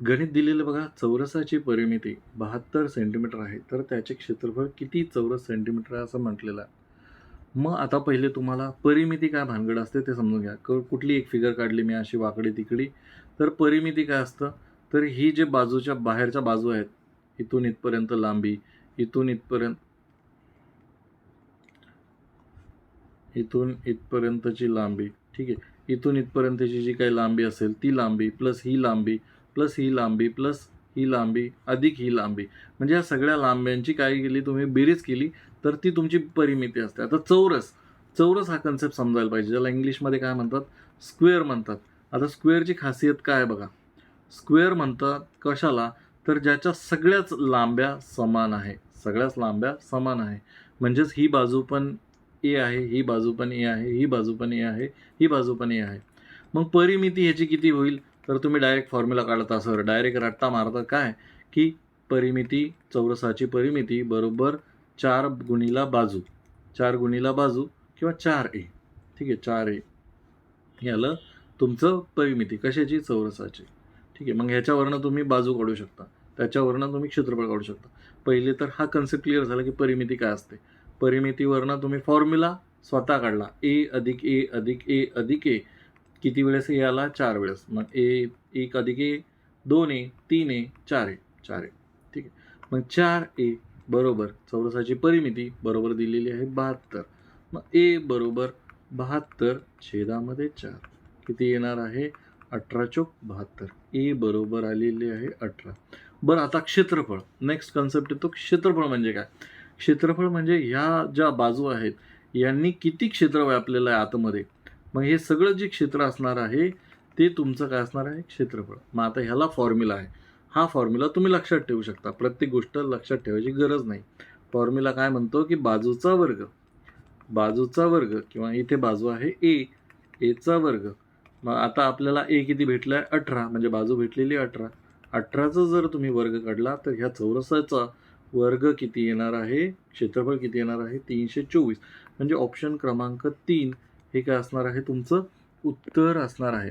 गणित दिलेलं बघा चौरसाची परिमिती बहात्तर सेंटीमीटर आहे. तर त्याचे क्षेत्रफळ किती चौरस सेंटीमीटर आहे असं म्हटलेलं आहे. मग आता पहिले तुम्हाला परिमिती काय भानगड असते ते समजून घ्या. क कुठली एक फिगर काढली मी अशी वाकडी तिकडी. तर परिमिती काय असतं? तर ही जे बाजूच्या बाहेरच्या बाजू आहेत इथून इथपर्यंत लांबी इथून इथपर्यंत इथून इथपर्यंतची लांबी ठीक आहे. इथून इथपर्यंतची जी काही लांबी असेल ती लांबी प्लस ही लांबी प्लस ही लांबी प्लस ही लांबी अधिक ही लांबी. म्हणजे या सगळ्या लांब्यांची काय केली तुम्ही? बेरीज केली तर ती तुमची परिमिती असते. आता चौरस चौरस हा कन्सेप्ट समजायला पाहिजे ज्याला इंग्लिशमध्ये काय म्हणतात? स्क्वेअर म्हणतात. आता स्क्वेअरची खासियत काय बघा? स्क्वेअर म्हणतात कशाला? तर ज्याच्या सगळ्याच लांब्या समान आहे. सगळ्याच लांब्या समान आहे. म्हणजेच ही बाजू पण ए आहे ही बाजू पण ए आहे ही बाजू पण ए आहे ही बाजू पण ए आहे. मग परिमिती ह्याची किती होईल? तर तुम्ही डायरेक्ट फॉर्म्युला काढता सर डायरेक्ट रट्टा मारता काय? की परिमिती चौरसाची परिमिती बरोबर चार गुणीला बाजू. चार गुणीला बाजू किंवा चार ए. ठीक आहे चार ए. याला तुमचं परिमिती कशाची? चौरसाची. ठीक आहे मग ह्याच्यावरनं तुम्ही बाजू काढू शकता. त्याच्यावरनं तुम्ही क्षेत्रफळ काढू शकता. पहिले तर हा कन्सेप्ट क्लिअर झाला की परिमिती काय असते. परिमितीवरनं तुम्ही फॉर्म्युला स्वतः काढला. ए अधिक ए अधिक ए अधिक ए. किती वेळेस ए आला? चार वेळेस. मग ए एक अधिक ए दोन ए तीन ए चार ए चार ए. ठीक आहे. मग चार ए बरोबर चौरसाची परिमिती बरोबर दिलेली आहे बहात्तर. मग ए बरोबर बहात्तर छेदामध्ये चार. किती येणार आहे? अठरा चोक बहात्तर. ए बरोबर आलेली आहे अठरा. बरं आता क्षेत्रफळ. नेक्स्ट कन्सेप्ट येतो क्षेत्रफळ म्हणजे काय? क्षेत्रफळ म्हणजे ह्या ज्या बाजू आहेत यांनी किती क्षेत्र व्यापलेलं आहे आतमध्ये मग हे सगळं जे क्षेत्र असणार आहे ते तुमचं काय असणार आहे? क्षेत्रफळ. मग आता ह्याला फॉर्म्युला आहे. हा फॉर्म्युला तुम्ही लक्षात ठेवू शकता. प्रत्येक गोष्ट लक्षात ठेवायची गरज नाही. फॉर्म्युला काय म्हणतो की बाजूचा वर्ग. बाजूचा वर्ग किंवा इथे बाजू आहे ए एचा वर्ग. मग आता आपल्याला ए किती भेटला आहे अठरा. म्हणजे बाजू भेटलेली अठरा. अठराचा जर तुम्ही वर्ग काढला तर ह्या चौरसाचा वर्ग किती येणार आहे? क्षेत्रफळ किती येणार आहे? तीनशे चोवीस. म्हणजे ऑप्शन क्रमांक तीन हे काय असणार आहे? तुमचं उत्तर असणार आहे.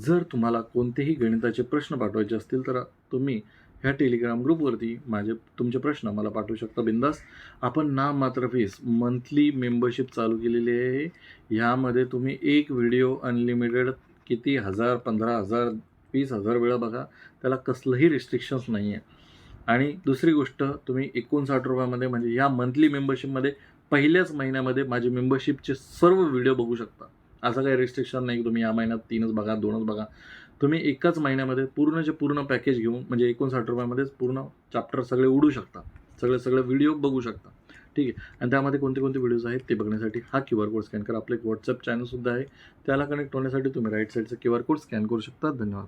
जर तुम्हाला कोणतेही गणिताचे प्रश्न पाठवायचे असतील तर तुम्ही ह्या टेलिग्राम ग्रुपवरती माझे तुमचे प्रश्न मला पाठवू शकता. बिंदास. आपण ना मात्र फीस मंथली मेंबरशिप चालू केलेली आहे. ह्यामध्ये तुम्ही एक व्हिडिओ अनलिमिटेड किती? हजार पंधरा हजार वीस हजार वेळा बघा. त्याला कसलंही रिस्ट्रिक्शन्स नाही आहे आणि दुसरी गोष्ट तुम्ही एकोणसाठ रुपयामध्ये म्हणजे या मंथली मेंबरशिपमध्ये पहिल्याच महिन्यामध्ये माझे मेंबरशिपचे सर्व व्हिडिओ बघू शकता. असं काही रिस्ट्रिक्शन नाही तुम्ही या महिन्यात तीनच बघा दोनच बघा. तुम्ही एकाच महिन्यामध्ये पूर्णचे पूर्ण पॅकेज घेऊन म्हणजे एकोणसाठ रुपयामध्येच पूर्ण चॅप्टर सगळे उडू शकता. सगळे सगळे व्हिडिओ बघू शकता. ठीक आहे? आणि त्यामध्ये कोणते कोणते व्हिडिओज आहेत ते बघण्यासाठी हा क्यू आर कोड स्कॅन करा. आपलं एक व्हॉट्सअप चॅनलसुद्धा आहे. त्याला कनेक्ट होण्यासाठी तुम्ही राईट साईडचा क्यू आर कोड स्कॅन करू शकता. धन्यवाद.